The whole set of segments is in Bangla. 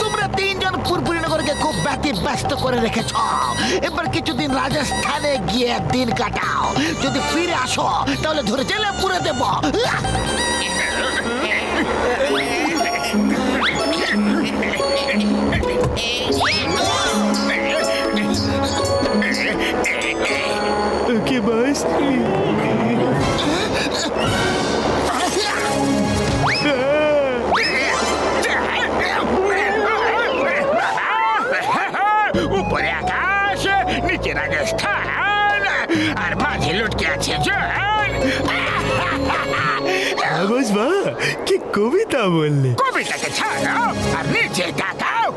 তোমরা তিনজন পুরপুরিনগরকে খুব ব্যতি ব্যস্ত করে রেখেছ। এবার কিছুদিন রাজস্থানে গিয়ে দিন কাটাও। যদি ফিরে আসো, তাহলে ধরে জেলে পুরে দেবো। ওকে বস উপরে আকাশ নিচে রাজস্থান আর মাঝে লটকে আছে জল বস বা কি কবিতা বললে কবিতাকে ছাড়াও আর নিচে তাকাও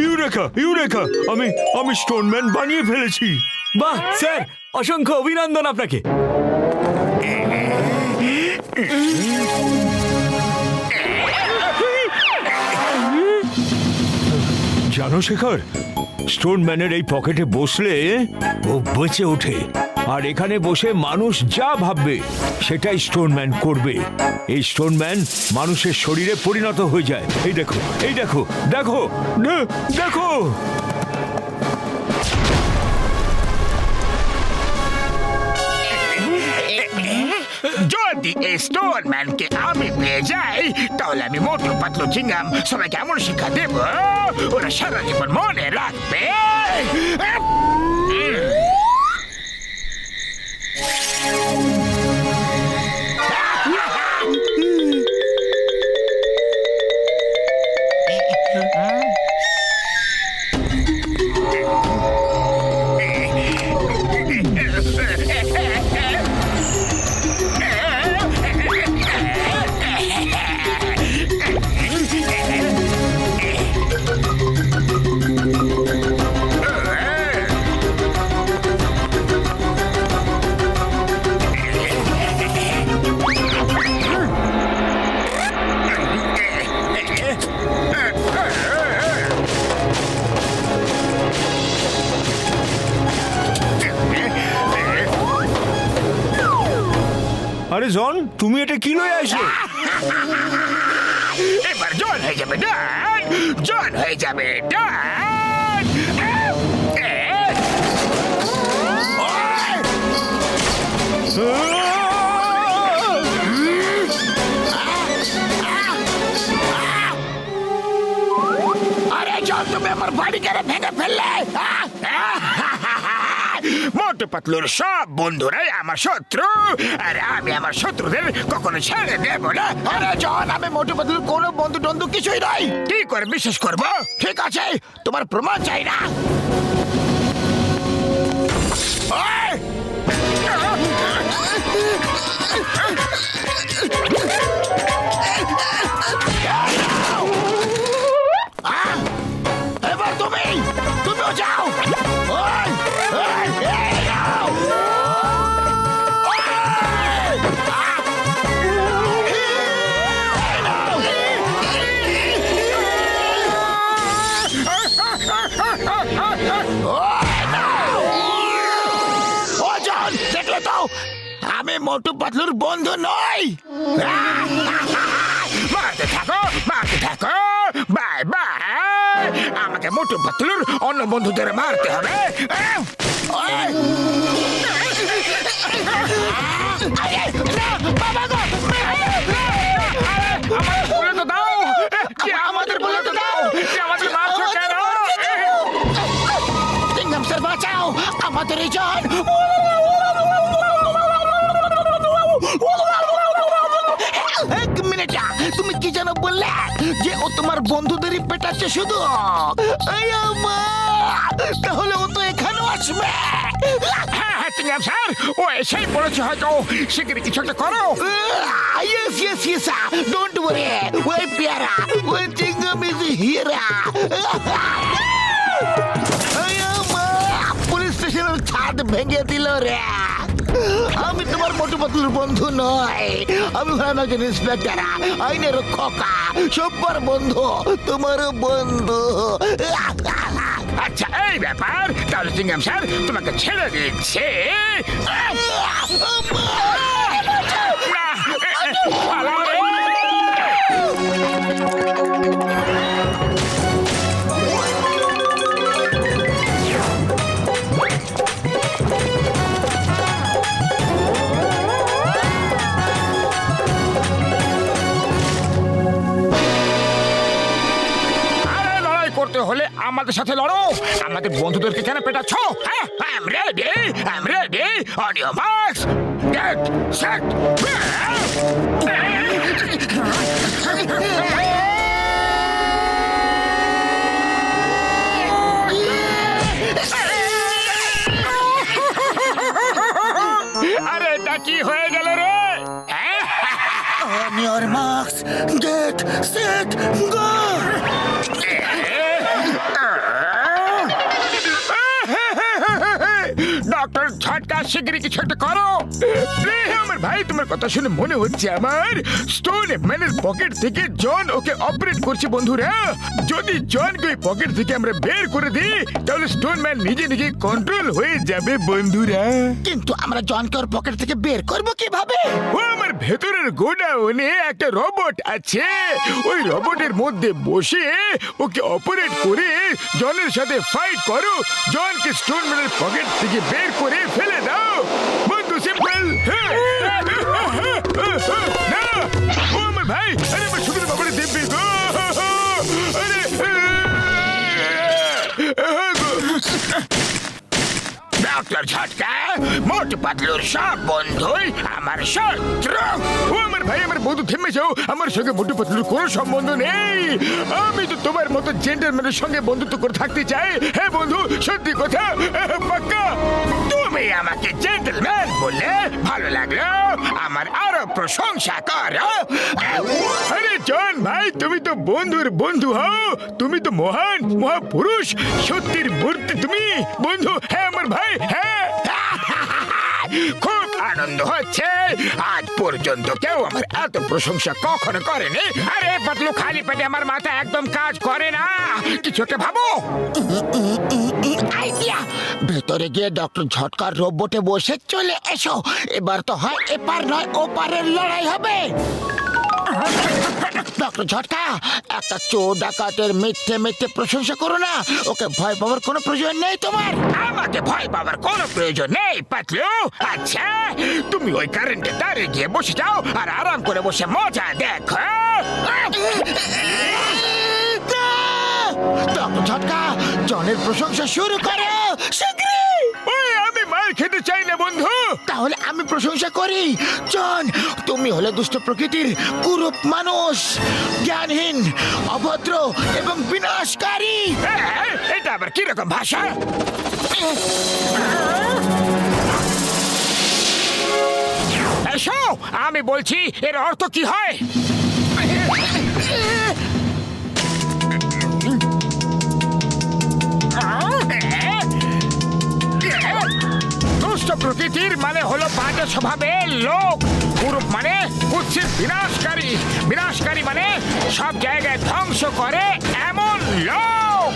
ইউরেকা ইউরেকা। আমি আমি স্টোনম্যান বানিয়ে ফেলেছি। বাহ স্যার অসংখ্য অভিনন্দন আপনাকে। জানো শেখর স্টোনম্যানের এই পকেটে বসলে ও বেঁচে ওঠে। আর এখানে বসে মানুষ যা ভাববে, সেটাই স্টোনম্যান করবে। এই স্টোনম্যান মানুষের শরীরে পরিণত হয়ে যায়। এই দেখো এই দেখো দেখো দেখো। যদি এই স্টোর ম্যানকে আমি পেয়ে যাই, তাহলে আমি মোটু পাতলু চিংগাম সবাইকে এমন শিক্ষা দেব, ওরা সারা জীবন মনে রাখবে। আরে জন, তুমি এটা কি লয়ে আসো এবার জল হয়ে যাবে, ডান। জল হয়ে যাবে, ডান। আরে জল তুমি আমার বাড়ি কেড়ে ভেঙে ফেললে। মোটু পাতলুর সব বন্ধুরাই আমার শত্রু। আর আমি আমার শত্রুদের কখনো ছেড়ে দেব না। আরে জন, আমি মোটু পাতলুর কোনো বন্ধু টন্ধু কিছুই নাই। কি করে বিশ্বাস করব? ঠিক আছে, তোমার প্রমাণ চাই না। আমাকে মোটু পাতলুর অন্য বন্ধুদের মারতে হবে। আমাদের বলে তুমি কি যেন বললে যে ও তোমার বন্ধুদেরই পেটাচ্ছে শুধু? এই মা তাহলে ও তো এখানেও আসবে। হ্যাঁ হ্যাঁ চিংগাম স্যার ও এসেই পড়েছে হয়তো। শিগগিরই কিছু একটা করো। Yes yes yes don't worry ওই পেয়ারা ওই চিংগাম ইজ হিরা পুলিশ স্টেশনের ছাদ ভেঙে দিল রে। আমি তোমার মোটু পাতলুর বন্ধু নয়। আমি হলাম একজন ইন্সপেক্টর আইনের খোকা, সব্বার বন্ধু, তোমার বন্ধু। আচ্ছা এই ব্যাপার। তাহলে চিংগাম স্যার, তোমাকে ছেড়ে দিচ্ছে। হলে আমাদের সাথে লড়ো। আমাদের বন্ধুদেরকে কেন পেটাচ্ছ? গেট সেট আরে এটা কি হয়ে গেল রে? Get set, go! ডক্টর ঝটকা শিগগিরই কিছু একটা করো। আমার ভাই তোমার কথা শুনে মনে হচ্ছে আমার। স্টোন ম্যানের পকেট থেকে জন ওকে অপারেট করছে বন্ধুরা। যদি জনকে ওই পকেট থেকে আমরা বের করে দিই তাহলে স্টোন ম্যান নিজে নিজে কন্ট্রোল হয়ে যাবে বন্ধুরা। কিন্তু আমরা জনকে ওর পকেট থেকে বের করব কীভাবে? ও আমার ভেতরের গোডাউনে একটা রোবট আছে। ওই রোবটের মধ্যে বসে ওকে অপারেট করে জনের সাথে ফাইট করো। জনকে স্টোন ম্যানের পকেট থেকে বের করে ফেলে দাও। বন্ধু সিম্পল। ও আমার আরে, আমার ভাই, আমার বন্ধু আমার সঙ্গে কোনো সম্বন্ধ নেই। আমি তো তোমার মতো সঙ্গে বন্ধুত্ব করে থাকতে চাই। হ্যাঁ বন্ধু, সত্যি কথা। পাক্কা। তুমি আমাকে জেন্টলম্যান বলে ভালো লাগল। আমার আরও প্রশংসা করো। আরে জন ভাই তুমি তো বন্ধুর বন্ধু হও। তুমি তো মহান মহাপুরুষ। সত্যির মূর্তি তুমি। বন্ধু হ্যাঁ আমার ভাই হ্যাঁ। খুব আনন্দ হচ্ছে। আজ পর্যন্ত কেউ আমার এত প্রশংসা কখনো করেনি। আরে, পাতলু খালি পেটে আমার মাথা একদম কাজ করে না। কিছু একটা ভাবো? ভেতরে গিয়ে ডক্টর ঝটকার রোবটে বসে চলে এসো। এবার তো হয় এপার নয় ওপারের লড়াই হবে। ডক্টর ঝটকা একটা চোর ডাকাতের মিথ্যে মিথ্যে প্রশংসা করো না। ওকে ভয় পাওয়ার কোনো প্রয়োজন নেই তোমার? আমাকে ভয় পাওয়ার কোনো প্রয়োজন নেই পাতলু। আচ্ছা তুমি ওই কারেন্টে দাঁড়িয়ে গিয়ে বসে যাও আর আরাম করে বসে মজা দেখো। ডক্টর ঝটকা জনের প্রশংসা শুরু করো শীঘ্রই! খেতে চাই না বন্ধু। তাহলে আমি প্রশংসা করি। জন তুমি হলে দুষ্ট প্রকৃতির কুরূপ মানুষ জ্ঞানহীন অভদ্র এবং বিনাশকারী। এ, এটা আবার কীরকম ভাষা? এসো আমি বলছি এর অর্থ কি হয়? প্রকৃতির মানে হলো বাজে স্বভাবের লোক। কুরূপ মানে কুৎসিত, বিনাশকারী। বিনাশকারী মানে সব জায়গায় ধ্বংস করে এমন লোক।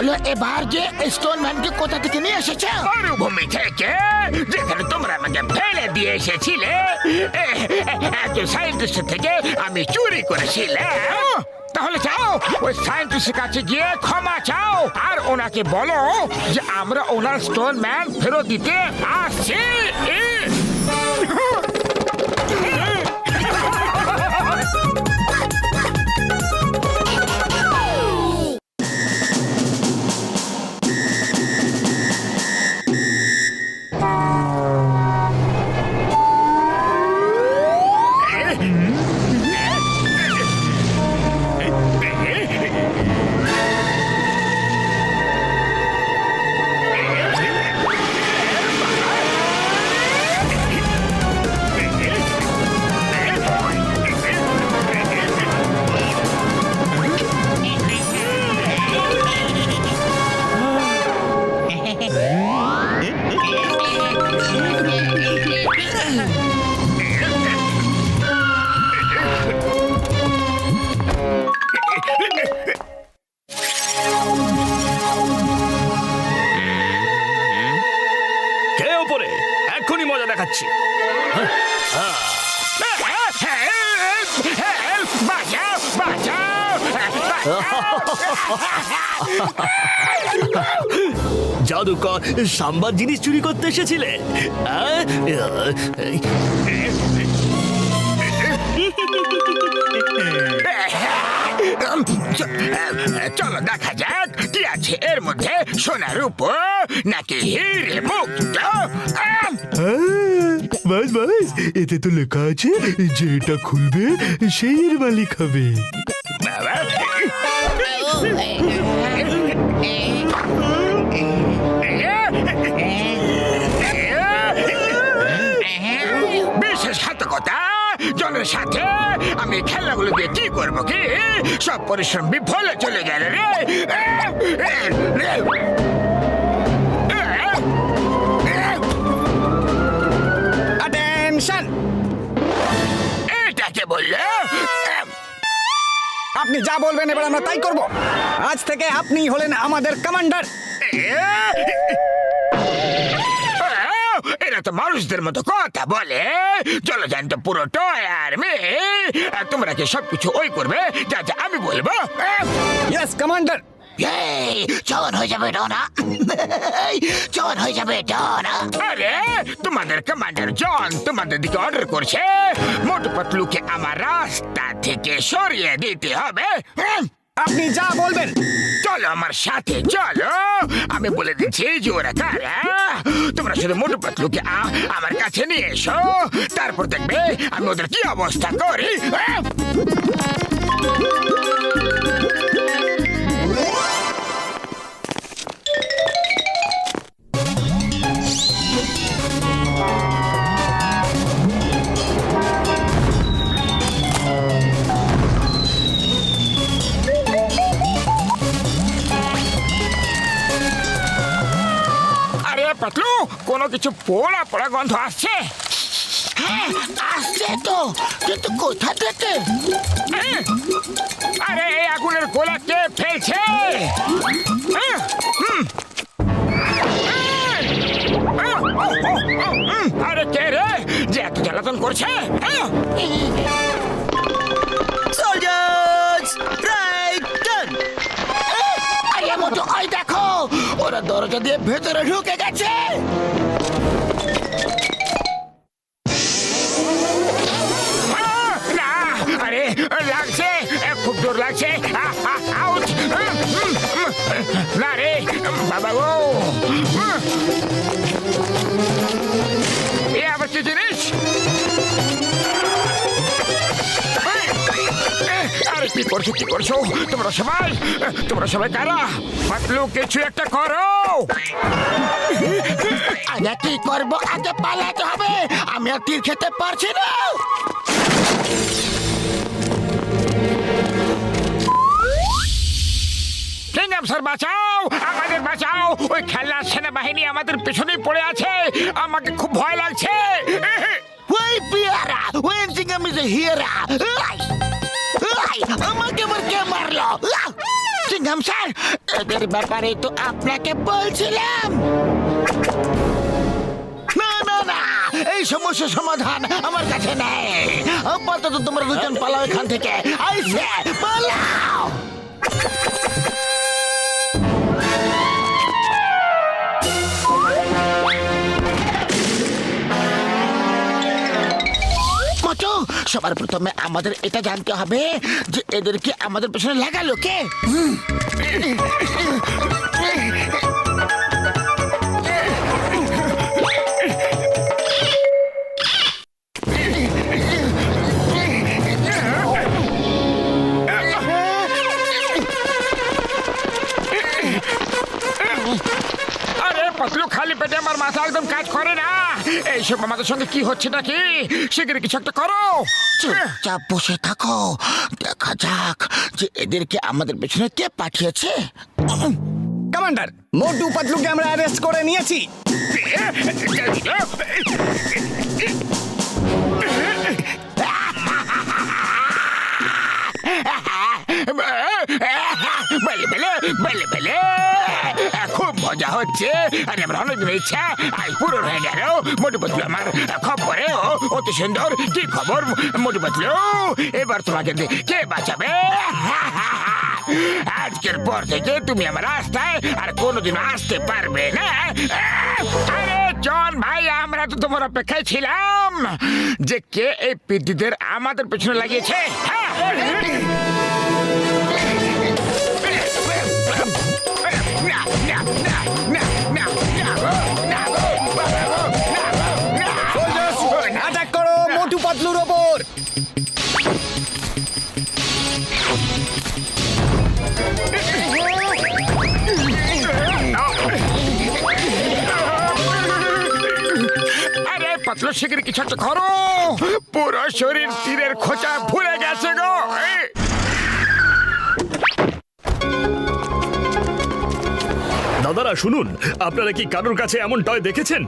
বলো এবার যে স্টোন ম্যানকে কোথা থেকে নিয়ে এসেছ? মরুভূমি থেকে যেখানে তোমরা আমাকে ফেলে দিয়ে এসেছিলে। এত সাইন্টিস্ট থেকে আমি চুরি করেছিলাম। তাহলে চাও ওই সায়েন্টিস্টের কাছে গিয়ে ক্ষমা চাও আর ওনাকে বলো যে আমরা ওনার স্টোন ম্যান ফেরত দিতে আসছি। দেখাচ্ছি জাদুকর সাম্বার জিনিস চুরি করতে এসেছিলে? চলো দেখা যাক কি আছে এর মধ্যে সোনার উপর নাকি হিরে মুক্ত! বাস বাস, এতে তো লেখা আছে যে এটা খুলবে সেই এর মালিক হবে। বাবা। বিশ্বাসঘাতকতা জনের সাথে আমি খেলাগুলো দিয়ে কি করব কি? সব পরিশ্রম বিফলে চলে গেল রে। বলল? আপনি যা বলবেন এবার আমরা তাই করব। আজ থেকে আপনি হলেন আমাদের কমান্ডার এরা তো মানুষদের মতো কথা বলে। চলো তো পুরো টয় আর মেয়ে আর তোমরা কি সবকিছু ওই করবে? যা যা আমি বলব। ইয়েস কমান্ডার এই, জন হয়ে যাবে ডনা। জন হয়ে যাবে ডনা। আরে তোমাদের কমান্ডার জন তোমাদের দিকে অর্ডার করছে। মোটু পাতলুকে আমার রাস্তা থেকে সরিয়ে দিতে হবে। আপনি যা বলবেন। চলো আমার সাথে চলো। আমি বলে দিচ্ছি যে ওরা কারা? তোমরা শুধু মোটু পাতলুকে আমার কাছে নিয়ে এসো। তারপর দেখবে আমি ওদের কি অবস্থা করি। কিছু পোড়া পোড়া গন্ধ আসছে হ্যাঁ আসছে তো কিন্তু কোথা থেকে? আরে এই আগুনের গোলা কে ফেলছে হ্যাঁ? হুম। হ্যাঁ। আরে কে রে যে এত জ্বালাতন করছে হ্যাঁ? আরে মতো ওই দেখো ওরা দরজা দিয়ে ভেতরে ঢুকে গেছে Thank you. কি করছ কি করছ? তোমরা সবাই তোমরা সবাই কারা? পাতলু কিছু একটা করো। আগে কি করব? আগে পালাতে হবে। আমি আর তীর খেতে পারছি না। স্যার বাঁচাও! আমাদের বাঁচাও! ওই খেলার সেনাবাহিনী আমাদের পেছনেই পড়ে আছে। আমাকে খুব ভয় লাগছে। ওই পিয়ারা! ওই সিঙ্গাম হিয়ারা! আমাকে আবার কে মারলো? সিঙ্গাম স্যার, এদের ব্যাপারে তো আপনাকে বলছিলাম। না না এই সমস্যার সমাধান আমার কাছে নেই। আপাতত তোমরা দুজন পালাও এখান থেকে। আইসে, পালাও! সবার প্রথমে আমাদের এটা জানতে হবে যে এদেরকে আমাদের পেছনে লাগালো কে? মাথা একদম কাজ করে না। এইসব আমাদের সঙ্গে কি হচ্ছে নাকি? শিগগিরই কিছু একটা করো। চুপচাপ বসে থাকো। দেখা যাক যে এদেরকে আমাদের পেছনে কে পাঠিয়েছে। কমান্ডার মোটু পাতলুকে আমরা অ্যারেস্ট করে নিয়েছি। বেলে বেলে বেলে বেলে। মজা হচ্ছে। আরে আমার অনেকদিন ইচ্ছা আজ পুরো হয়ে গেল। মোটু পাতলু আমার ও, অতি সুন্দর। কি খবর মোটু পাতলু এবার তোমাকে কে বাঁচাবে? আজকের পর থেকে তুমি আমার রাস্তায় আর কোনোদিন আসতে পারবে না। আরে জন ভাই, আমরা তো তোমার অপেক্ষায় ছিলাম। যে কে এই পিদ্দিদের আমাদের পেছনে লাগিয়েছে? হ্যাঁ। অ্যাটাক করো কিছু একটা করো। পুরো শরীর তীরের খোঁচা ভুলে গেছে গো। দাদারা শুনুন। আপনারা কি কারোর কাছে এমন টয় দেখেছেন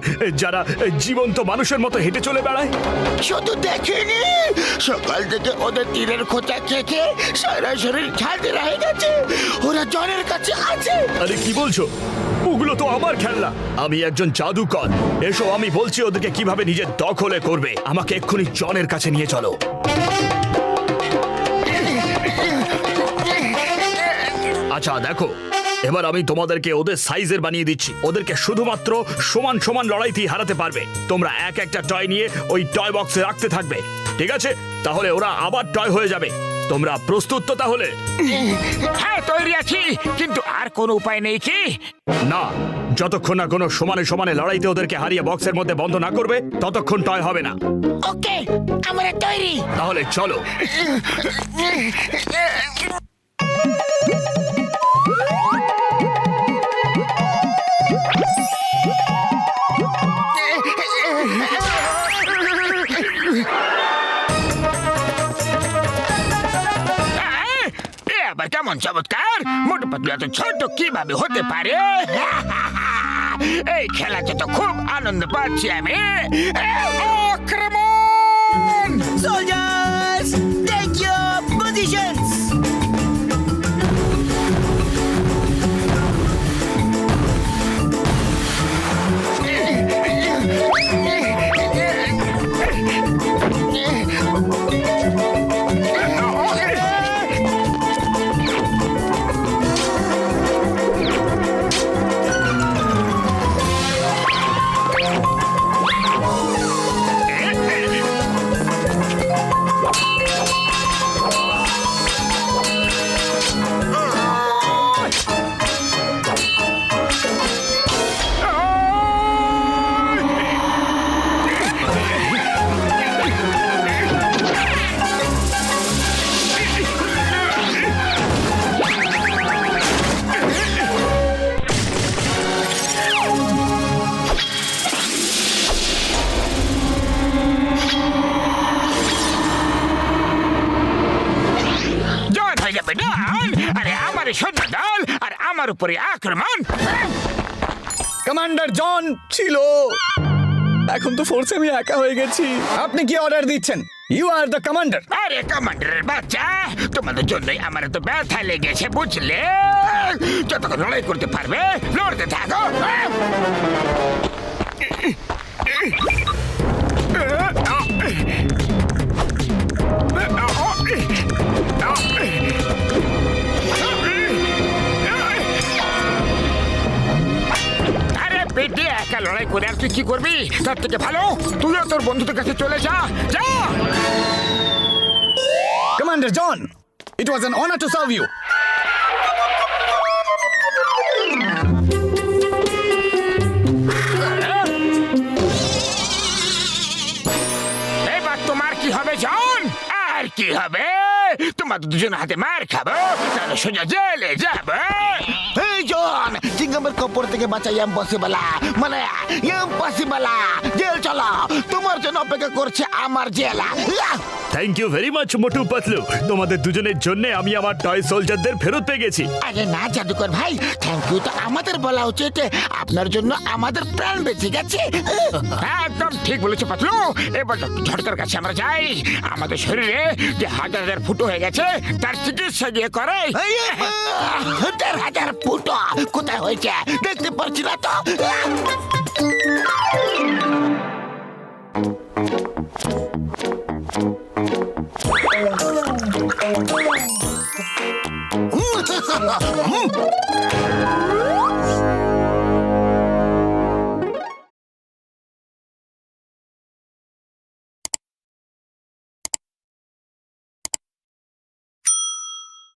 যারা জীবন্ত মানুষের মতো হেঁটে চলে বেড়ায়? শুধু দেখিনি। সকাল থেকে ওদের তীরের খোঁচা খেয়ে সারা শরীর ঝাঁঝরা হয়ে গেছে। ওরা জনের কাছে আছে। আরে কি বলছো? ওগুলো তো আমার খেলনা। আমি একজন জাদুকর। এসো আমি বলছি ওদেরকে কীভাবে নিজের দখলে করবে। আমাকে এক্ষুনি জনের কাছে নিয়ে চলো। আচ্ছা দেখো এবার আমি তোমাদেরকে ওদের সাইজের বানিয়ে দিচ্ছি। ওদেরকে শুধুমাত্র সমান সমান লড়াইতেই হারাতে পারবে। তোমরা এক একটা টয় নিয়ে ওই টয় বক্সে রাখতে থাকবে। ঠিক আছে? তাহলে ওরা আবার টয় হয়ে যাবে। তোমরা প্রস্তুত তো তাহলে? হ্যাঁ তৈরি আছি। কিন্তু আর কোনো উপায় নেই কি? না যতক্ষণ না কোনো সমানে সমানে লড়াইতে ওদেরকে হারিয়ে বক্সের মধ্যে বন্ধ না করবে ততক্ষণ টয় হবে না। ওকে আমরা তৈরি। তাহলে চলো। আবার কেমন চমৎকার। মোটু পাতলু এত ছোট কীভাবে হতে পারে? এই খেলাতে তো খুব আনন্দ পাচ্ছি আমি। আক্রমণ Soldiers, আমার উপরে। আক্রমণ কমান্ডার জন ছিল। এখন তো ফোর্সে আমি একা হয়ে গেছি। আপনি কি অর্ডার দিচ্ছেন? ইউ আর দ্য কমান্ডার আরে কমান্ডারের বাচ্চা তোমাদের জন্যই আমার তো ব্যথা লেগেছে বুঝলে? যতক্ষণ লড়াই করতে পারবে লড়তে থাকো। পেটে একা লড়াই করে আর তুই কি করবি? তার থেকে ভালো তুইও তোর বন্ধুদের কাছে চলে যা যা! Commander John it was an honour to serve you এবার তোমার কি হবে জন আর কি হবে? তোমার দুজন হাতে মার খাব তাহলে সোজা জেলে যাবে। এই জন চিঙ্গামের কপর থেকে বাঁচা ইম্পসিবল মানে ইম্পসিবল জেল চলো তোমার জন্য অপেক্ষা করছে আমার jail thank you very much Motu Patlu তোমাদের দুজনের জন্য আমি আমার টয় সোলজারদের ফেরত পেয়ে গেছি আরে না জাদুকর ভাই। থ্যাংক ইউ তো আমাদের বলা উচিত আপনার জন্য আমাদের প্রাণ বেঁচে গেছে। একদম ঠিক বলেছ পাতলু। এবার ঝটকার কাছে আমরা যাই। আমাদের শরীরে যে হাজার হাজার ফুটো হয়ে গেছে তার চিকিৎসা গিয়ে করে দেড় হাজার ফুটো কোথায় হয়েছে দেখতে পাচ্ছি না তো আহ!